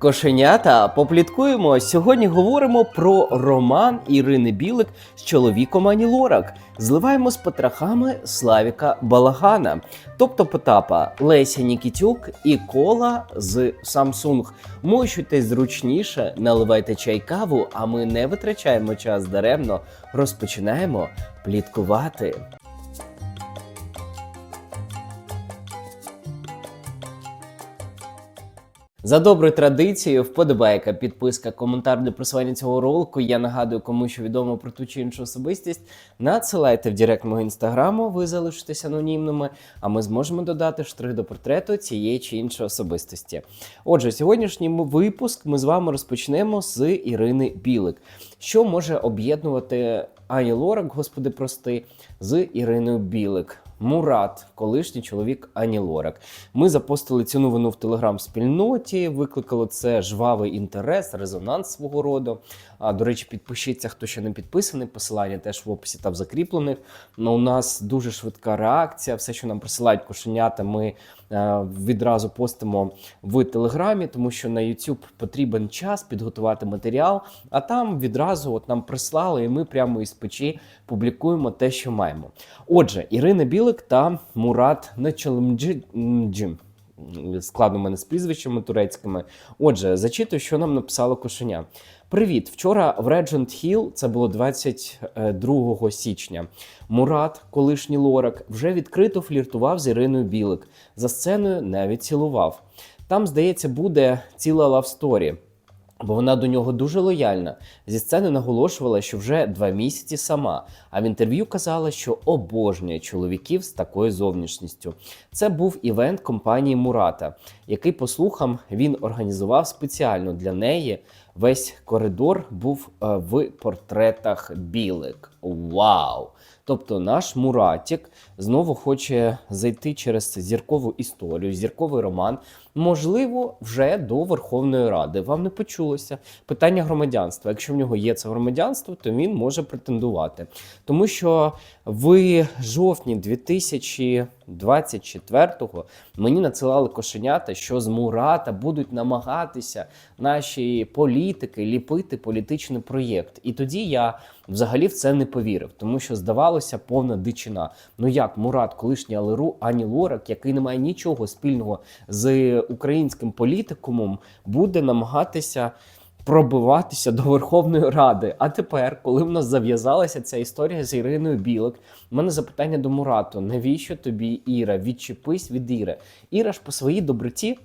Кошенята, попліткуємо. Сьогодні говоримо про роман Ірини Білик з чоловіком Ані Лорак. Зливаємо з потрохами Славіка Балагана, тобто Потапа Леся Нікітюк і кола з Samsung. Мощуйтесь зручніше, наливайте чай каву, а ми не витрачаємо час даремно. Розпочинаємо пліткувати. За доброю традицією, вподобайка, підписка, коментар для просування цього ролику. Я нагадую, кому що відомо про ту чи іншу особистість. Надсилайте в директ мого інстаграму, ви залишитесь анонімними, а ми зможемо додати штрих до портрету цієї чи іншої особистості. Отже, сьогоднішній випуск ми з вами розпочнемо з Ірини Білик. Що може об'єднувати Ані Лорак, господи прости, з Іриною Білик? Мурат, колишній чоловік Ані Лорак. Ми запостили цю новину в телеграм-спільноті, викликало це жвавий інтерес, резонанс свого роду. А, до речі, підпишіться, хто ще не підписаний. Посилання теж в описі та в закріплених. Ну, у нас дуже швидка реакція. Все, що нам присилають кошенята, ми е, відразу постимо в телеграмі, тому що на YouTube потрібен час підготувати матеріал. А там відразу от нам прислали, і ми прямо із печі публікуємо те, що маємо. Отже, Ірина Білик та Мурат Нечелемджі. Складно мене з прізвищами турецькими. Отже, зачитую, що нам написало кошеня. Привіт! Вчора в Реджент Hill, це було 22 січня. Мурат, колишній Лорак, вже відкрито фліртував з Іриною Білик. За сценою навіть цілував. Там, здається, буде ціла лавсторі. Бо вона до нього дуже лояльна. Зі сцени наголошувала, що вже два місяці сама. А в інтерв'ю казала, що обожнює чоловіків з такою зовнішністю. Це був івент компанії Мурата, який, по слухам, він організував спеціально для неї. Весь коридор був е, в портретах білик. Вау! Тобто наш Муратік знову хоче зайти через зіркову історію, зірковий роман. Можливо, вже до Верховної Ради. Вам не почулося питання громадянства. Якщо в нього є це громадянство, то він може претендувати. Тому що в жовтні 2024-го мені надсилали кошенята, що з Мурата будуть намагатися наші політики ліпити політичний проєкт. І тоді я взагалі в це не повірив, тому що здавалося повна дичина. Ну як Мурат, колишній Алеру, Ані Лорак, який не має нічого спільного з українським політикумом, буде намагатися. Пробиватися до Верховної Ради. А тепер, коли в нас зав'язалася ця історія з Іриною Білик, у мене запитання до Мурату: навіщо тобі Іра? Відчепись від Іри. Іра ж по своїй доброті.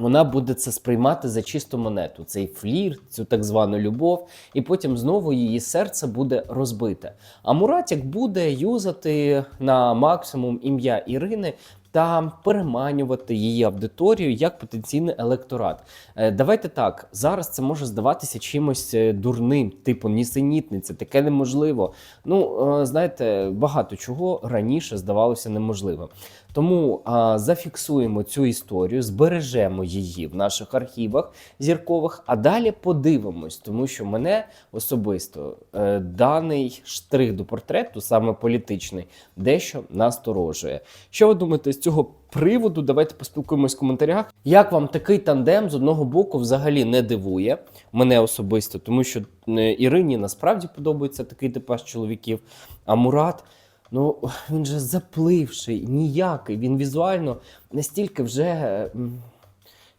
Вона буде це сприймати за чисту монету, цей флір, цю так звану любов, і потім знову її серце буде розбите. А Муратік буде юзати на максимум ім'я Ірини та переманювати її аудиторію як потенційний електорат. Е, Давайте так, зараз це може здаватися чимось е, дурним, типу нісенітниця, таке неможливо. Ну, е, знаєте, багато чого раніше здавалося неможливим. Тому а, зафіксуємо цю історію, збережемо її в наших архівах зіркових, а далі подивимось, тому що мене особисто е, даний штрих до портрету, саме політичний, дещо насторожує. Що ви думаєте з цього приводу? Давайте поспілкуємось в коментарях. Як вам такий тандем з одного боку взагалі не дивує мене особисто, тому що е, Ірині насправді подобається такий типаж чоловіків, а Мурат. Ну, він же запливший, ніякий. Він візуально настільки вже.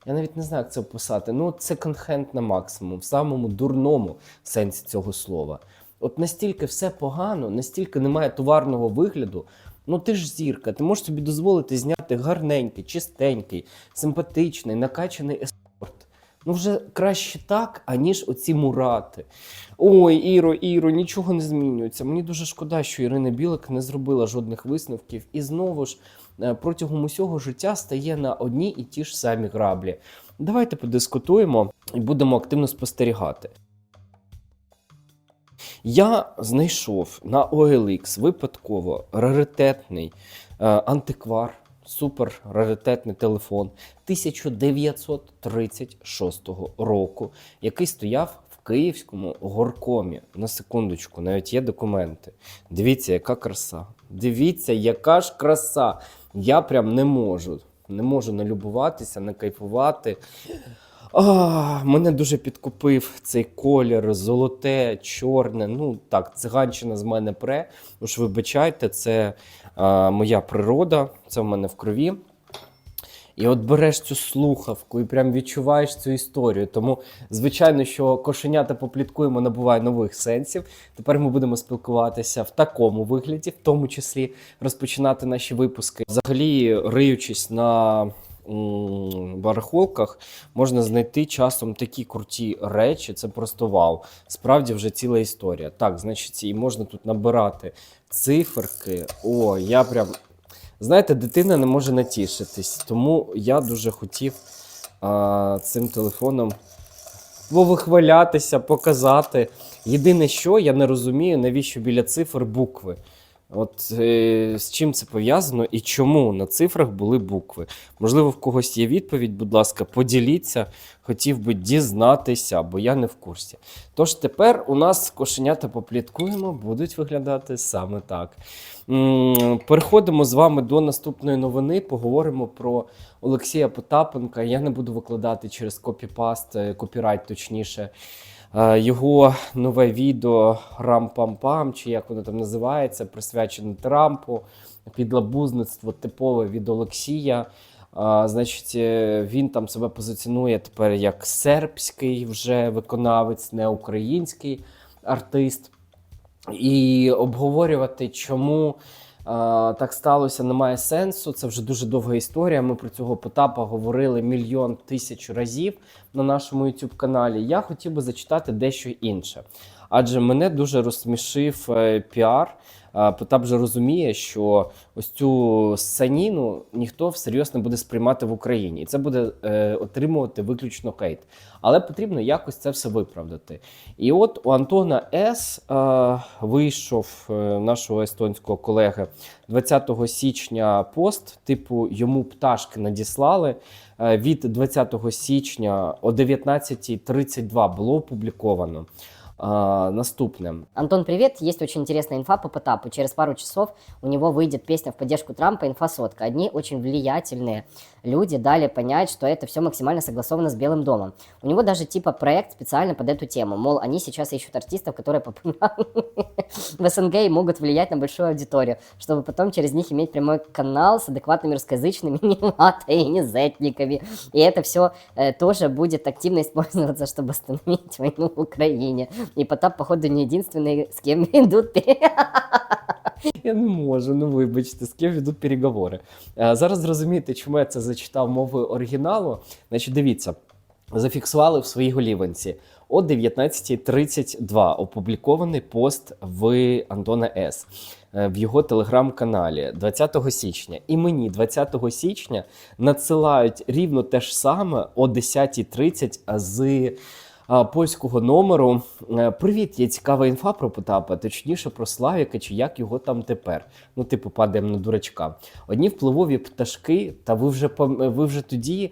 Я навіть не знаю, як це описати. Ну, це конхент на максимум, в самому дурному сенсі цього слова. От настільки все погано, настільки немає товарного вигляду. Ну ти ж зірка, ти можеш собі дозволити зняти гарненький, чистенький, симпатичний, накачаний. Ну, вже краще так, аніж оці мурати. Ой, Іро, Іро, нічого не змінюється. Мені дуже шкода, що Ірина Білик не зробила жодних висновків. І знову ж е, протягом усього життя стає на одні і ті ж самі граблі. Давайте подискутуємо і будемо активно спостерігати. Я знайшов на OLX випадково раритетний е, антиквар, супер раритетний телефон 1936 року, який стояв в київському горкомі. На секундочку, навіть є документи. Дивіться, яка краса. Дивіться, яка ж краса. Я прям не можу. Не можу налюбуватися, не кайфувати. А, мене дуже підкупив цей колір, золоте, чорне. Ну так, циганщина з мене пре. Уж вибачайте, це моя природа, це в мене в крові. І от береш цю слухавку і прям відчуваєш цю історію. Тому, звичайно, що кошенята попліткуємо набуває нових сенсів. Тепер ми будемо спілкуватися в такому вигляді, в тому числі розпочинати наші випуски. Взагалі, риючись на барахолках, можна знайти часом такі круті речі. Це просто вау. Справді вже ціла історія. Так, значить, і можна тут набирати циферки. О, я прям. Знаєте, дитина не може натішитись, тому я дуже хотів а, цим телефоном повихвалятися, показати. Єдине, що я не розумію, навіщо біля цифр букви. От е, з чим це пов'язано і чому на цифрах були букви? Можливо, в когось є відповідь, будь ласка, поділіться. Хотів би дізнатися, бо я не в курсі. Тож тепер у нас кошенята попліткуємо, будуть виглядати саме так. М, Переходимо з вами до наступної новини. Поговоримо про Олексія Потапенка. Я не буду викладати через копіпаст, е, копірайт, точніше. Е, Його нове відео Рам-пам-пам, чи як воно там називається, присвячене Трампу, підлабузництво типове від Олексія. А, значить, е, він там себе позиціонує тепер як сербський вже виконавець, не український артист. І обговорювати, чому так сталося, немає сенсу. Це вже дуже довга історія. Ми про цього Потапа говорили мільйон тисяч разів на нашому youtube каналі. Я хотів би зачитати дещо інше. Адже мене дуже розсмішив е, піар. Потап же розуміє, що ось цю саніну ніхто всерйоз не буде сприймати в Україні, і це буде е, отримувати виключно хейт. Але потрібно якось це все виправдати. І от у Антона С е, вийшов е, нашого естонського колеги 20 січня пост, типу йому пташки надіслали. Е, від 20 січня о 19.32 було опубліковано. Е, наступне. Антон, привет. Есть очень интересная инфа по Потапу. Через пару часов у него выйдет песня в поддержку Трампа «Инфосотка». Одни очень влиятельные люди дали понять, что это все максимально согласовано с Белым домом. У него даже типа проект специально под эту тему. Мол, они сейчас ищут артистов, которые в СНГ и могут влиять на большую аудиторию, чтобы потом через них иметь прямой канал с адекватными русскоязычными нематой и незетниками. И это все тоже будет активно использоваться, чтобы остановить войну в Украине. И Потап, походу, не единственный, с кем идут Я не можу, ну вибачте, з ким ведуть переговори. Е, Зараз зрозумієте, чому я це зачитав мовою оригіналу. Значить, дивіться, зафіксували в своїй голіванці о 19.32 опублікований пост в Антона С. е, В його телеграм-каналі 20 січня. І мені 20 січня надсилають рівно те ж саме о 10.30 з польського номеру. Е, Привіт, є цікава інфа про Потапа, точніше про Славіка, чи як його там тепер. Ну, типу, падаємо на дурачка. Одні впливові пташки, та ви вже ви вже тоді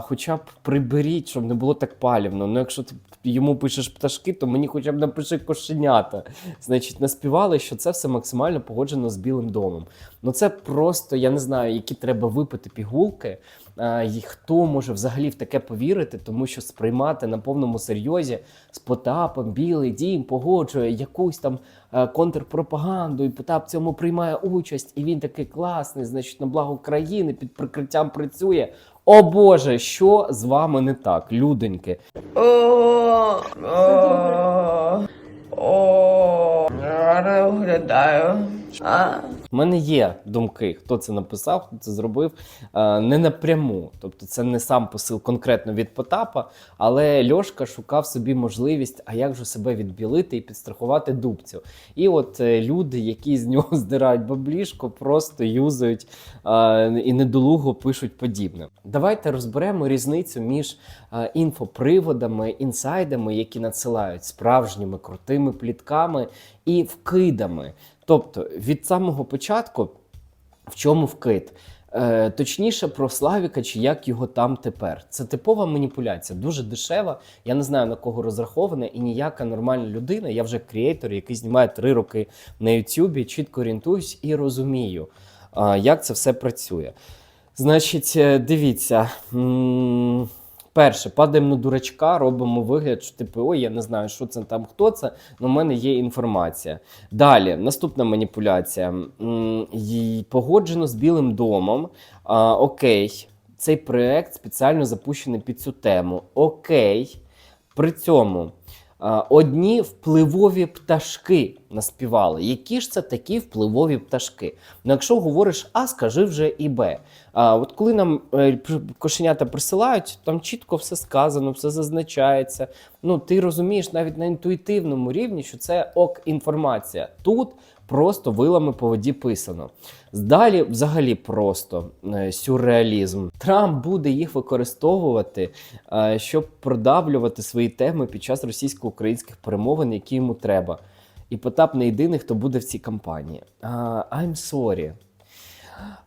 хоча б приберіть, щоб не було так палівно. Ну, якщо ти йому пишеш пташки, то мені хоча б напиши кошенята. Значить, наспівали, що це все максимально погоджено з Білим домом. Ну це просто, я не знаю, які треба випити пігулки. А, і хто може взагалі в таке повірити, тому що сприймати на повному серйозі з Потапом Білий Дім погоджує якусь там е, контрпропаганду, і Потап цьому приймає участь, і він такий класний, значить, на благо країни під прикриттям працює. О Боже, що з вами не так, люденьки? О, оглядаю. У мене є думки, хто це написав, хто це зробив е, не напряму. Тобто це не сам посил конкретно від Потапа, але Льошка шукав собі можливість, а як же себе відбілити і підстрахувати дубцю. І от е, люди, які з нього здирають баблішко, просто юзають е, і недолуго пишуть подібне. Давайте розберемо різницю між інфоприводами, інсайдами, які надсилають справжніми крутими плітками і вкидами. Тобто від самого початку, в чому вкид? Е, точніше про Славіка чи як його там тепер. Це типова маніпуляція, дуже дешева. Я не знаю на кого розрахована, і ніяка нормальна людина. Я вже креатор, який знімає три роки на Ютубі, чітко орієнтуюсь і розумію, е, як це все працює. Значить, е, дивіться. Перше, падаємо на дурачка, робимо вигляд, що типу, ой, я не знаю, що це там, хто це, але в мене є інформація. Далі, наступна маніпуляція. М, й- Погоджено з Білим домом. А, окей, цей проект спеціально запущений під цю тему. Окей. При цьому а, одні впливові пташки наспівали. Які ж це такі впливові пташки? Ну, якщо говориш А, скажи вже і Б. А от коли нам е, кошенята присилають, там чітко все сказано, все зазначається. Ну, ти розумієш навіть на інтуїтивному рівні, що це ок інформація. Тут просто вилами по воді писано. Далі, взагалі, просто е, сюрреалізм. Трамп буде їх використовувати, е, щоб продавлювати свої теми під час російсько-українських перемовин, які йому треба. І Потап не єдиний, хто буде в цій кампанії. Uh, I'm sorry.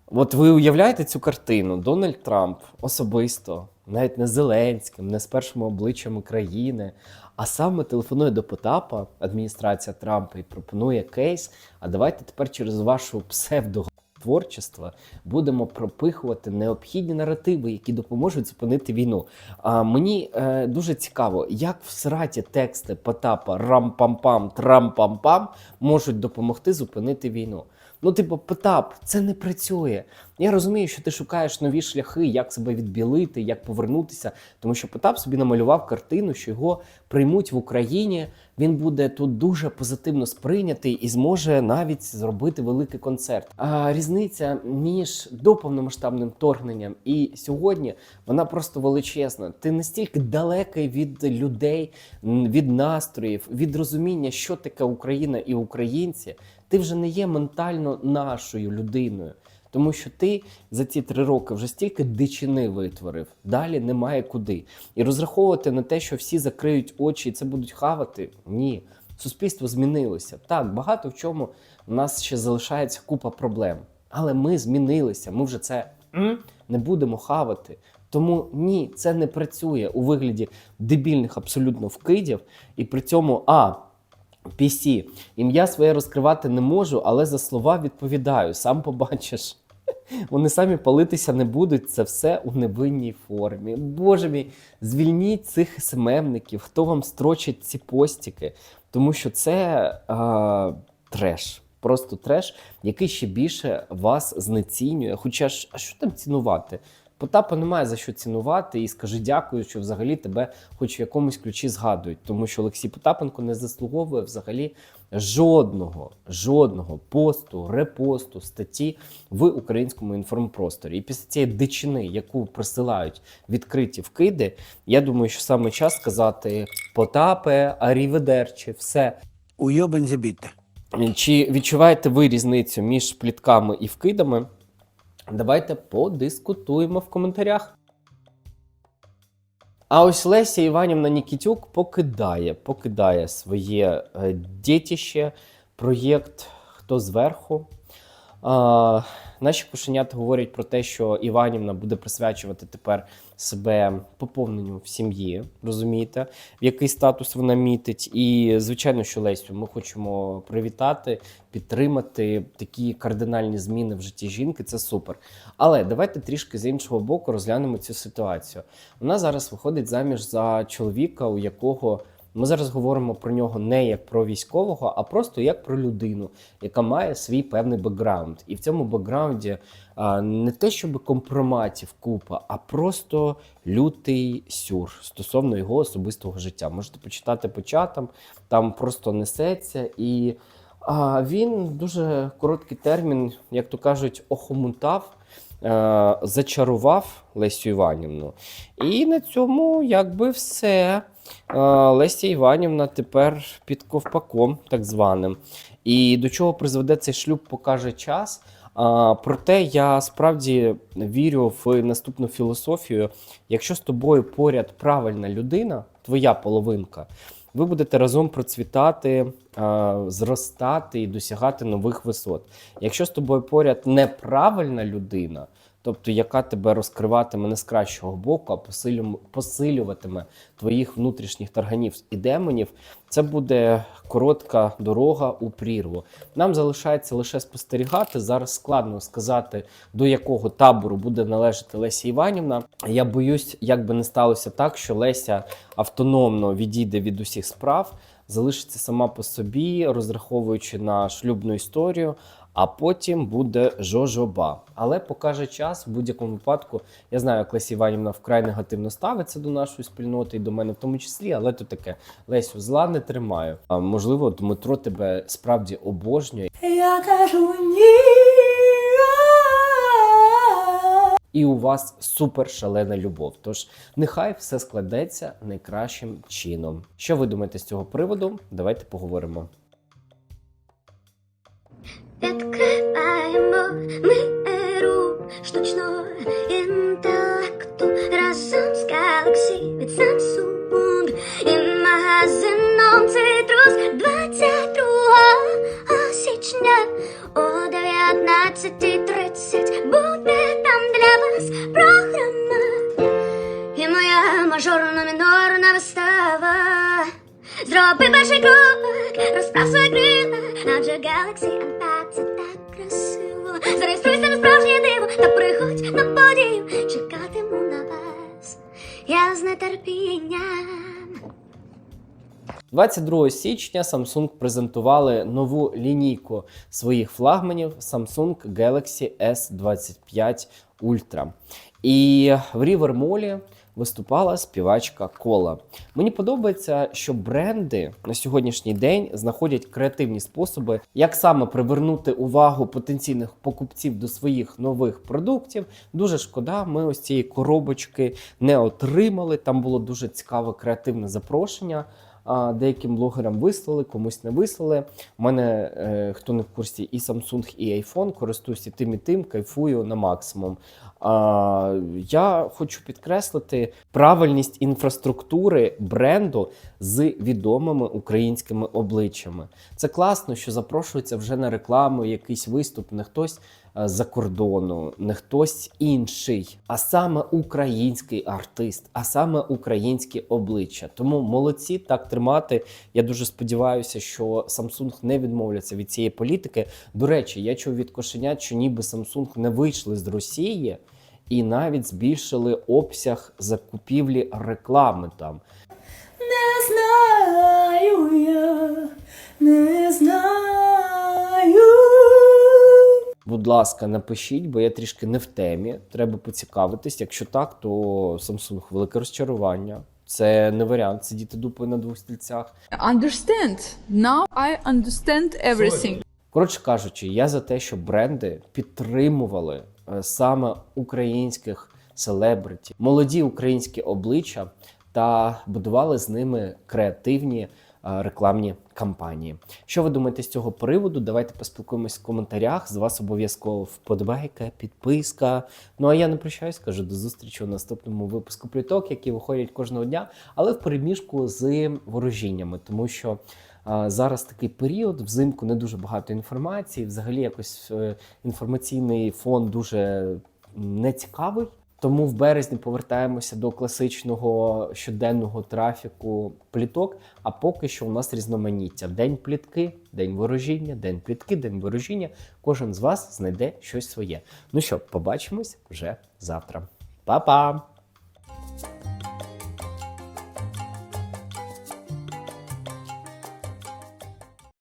От ви уявляєте цю картину? Дональд Трамп особисто, навіть не Зеленським, не з першими обличчям України, а саме телефонує до Потапа, адміністрація Трампа, і пропонує кейс. А давайте тепер через вашу псевдотворчество будемо пропихувати необхідні наративи, які допоможуть зупинити війну. А мені е, дуже цікаво, як в сраті тексти Потапа рам-пам-пам, трам-пам-пам можуть допомогти зупинити війну. Ну, типу, Потап, це не працює. Я розумію, що ти шукаєш нові шляхи, як себе відбілити, як повернутися. Тому що Потап собі намалював картину, що його приймуть в Україні. Він буде тут дуже позитивно сприйнятий і зможе навіть зробити великий концерт. А різниця між доповномасштабним вторгненням і сьогодні вона просто величезна. Ти настільки далекий від людей, від настроїв, від розуміння, що таке Україна і українці. Ти вже не є ментально нашою людиною. Тому що ти за ці три роки вже стільки дичини витворив, далі немає куди. І розраховувати на те, що всі закриють очі і це будуть хавати. Ні. Суспільство змінилося. Так, багато в чому в нас ще залишається купа проблем. Але ми змінилися. Ми вже це не будемо хавати. Тому ні, це не працює у вигляді дебільних абсолютно вкидів. І при цьому а. PC. Ім'я своє розкривати не можу, але за слова відповідаю. Сам побачиш. Вони самі палитися не будуть. Це все у невинній формі. Боже мій, звільніть цих СММників, хто вам строчить ці постіки, тому що це а, треш. Просто треш, який ще більше вас знецінює. Хоча ж, а що там цінувати? Потапа немає за що цінувати, і скажи дякую, що взагалі тебе хоч в якомусь ключі згадують, тому що Олексій Потапенко не заслуговує взагалі жодного, жодного посту, репосту, статті в українському інформпросторі. І після цієї дичини, яку присилають відкриті вкиди, я думаю, що саме час сказати Потапе, аріведерчі, все. Уйобан забіте. Чи відчуваєте ви різницю між плітками і вкидами? Давайте подискутуємо в коментарях. А ось Леся Іванівна Нікітюк покидає, покидає своє е, дітище, проєкт Хто зверху. А, наші кошенята говорять про те, що Іванівна буде присвячувати тепер себе поповненню в сім'ї, розумієте, в який статус вона мітить. І, звичайно, що Лесю, ми хочемо привітати, підтримати такі кардинальні зміни в житті жінки. Це супер. Але давайте трішки з іншого боку розглянемо цю ситуацію. Вона зараз виходить заміж за чоловіка, у якого ми зараз говоримо про нього не як про військового, а просто як про людину, яка має свій певний бекграунд. І в цьому бекграунді не те, щоб компроматів купа, а просто лютий сюр стосовно його особистого життя. Можете почитати по чатам, там просто несеться і. А він дуже короткий термін, як то кажуть, охомутав, е, зачарував Лесю Іванівну. І на цьому якби все. Леся Іванівна тепер під ковпаком, так званим. І до чого призведе цей шлюб, покаже час. А, проте я справді вірю в наступну філософію. Якщо з тобою поряд правильна людина, твоя половинка, ви будете разом процвітати, е, зростати і досягати нових висот. Якщо з тобою поряд неправильна людина, тобто яка тебе розкриватиме не з кращого боку, а посилю- посилюватиме твоїх внутрішніх тарганів і демонів, це буде коротка дорога у прірву. Нам залишається лише спостерігати. Зараз складно сказати, до якого табору буде належати Леся Іванівна. Я боюсь, як би не сталося так, що Леся автономно відійде від усіх справ, залишиться сама по собі, розраховуючи на шлюбну історію. А потім буде жожоба. Але покаже час в будь-якому випадку. Я знаю, як Леся Іванівна вкрай негативно ставиться до нашої спільноти і до мене в тому числі, але то таке Лесю, зла не тримаю. А можливо, Дмитро тебе справді обожнює, Я кажу ні. і у вас супер шалена любов. Тож нехай все складеться найкращим чином. Що ви думаєте з цього приводу? Давайте поговоримо. Відкриваємо ми еру штучного інтелекту разом з Galaxy від Samsung і магазином Citrus 22 січня о 19.30 буде там для вас програма і моя мажорно-мінорна вистава. Зроби перший крок, розправ свої крила, адже Galaxy Unpacked на подію. Чекатиму на вас, я з нетерпінням. 22 січня Samsung презентували нову лінійку своїх флагманів Samsung Galaxy S25 Ultra. І в Рівермолі виступала співачка Кола. Мені подобається, що бренди на сьогоднішній день знаходять креативні способи, як саме привернути увагу потенційних покупців до своїх нових продуктів. Дуже шкода, ми ось цієї коробочки не отримали. Там було дуже цікаве креативне запрошення. Деяким блогерам вислали, комусь не вислали. У мене, е, хто не в курсі, і Samsung, і iPhone, користуюся тим і тим, кайфую на максимум. А, я хочу підкреслити правильність інфраструктури бренду з відомими українськими обличчями. Це класно, що запрошується вже на рекламу якийсь виступ, не хтось е, з-за кордону, не хтось інший, а саме український артист, а саме українське обличчя. Тому молодці так тримати. Я дуже сподіваюся, що Samsung не відмовляться від цієї політики. До речі, я чув від кошенят, що ніби Samsung не вийшли з Росії. І навіть збільшили обсяг закупівлі реклами там. Не знаю я, не знаю. Будь ласка, напишіть, бо я трішки не в темі. Треба поцікавитись. Якщо так, то Samsung велике розчарування. Це не варіант сидіти дупою на двох стільцях. understand. Now I understand everything. Коротше кажучи, я за те, щоб бренди підтримували саме українських селебриті, молоді українські обличчя та будували з ними креативні е, рекламні кампанії. Що ви думаєте з цього приводу? Давайте поспілкуємось в коментарях. З вас обов'язково вподобайка, підписка. Ну а я не прощаюсь, кажу до зустрічі у наступному випуску пліток, які виходять кожного дня, але в переміжку з ворожіннями, тому що. Зараз такий період, взимку не дуже багато інформації. Взагалі, якось е, інформаційний фон дуже нецікавий. Тому в березні повертаємося до класичного щоденного трафіку пліток. А поки що у нас різноманіття: день плітки, день ворожіння, день плітки, день ворожіння. Кожен з вас знайде щось своє. Ну що, побачимось вже завтра. Па-па!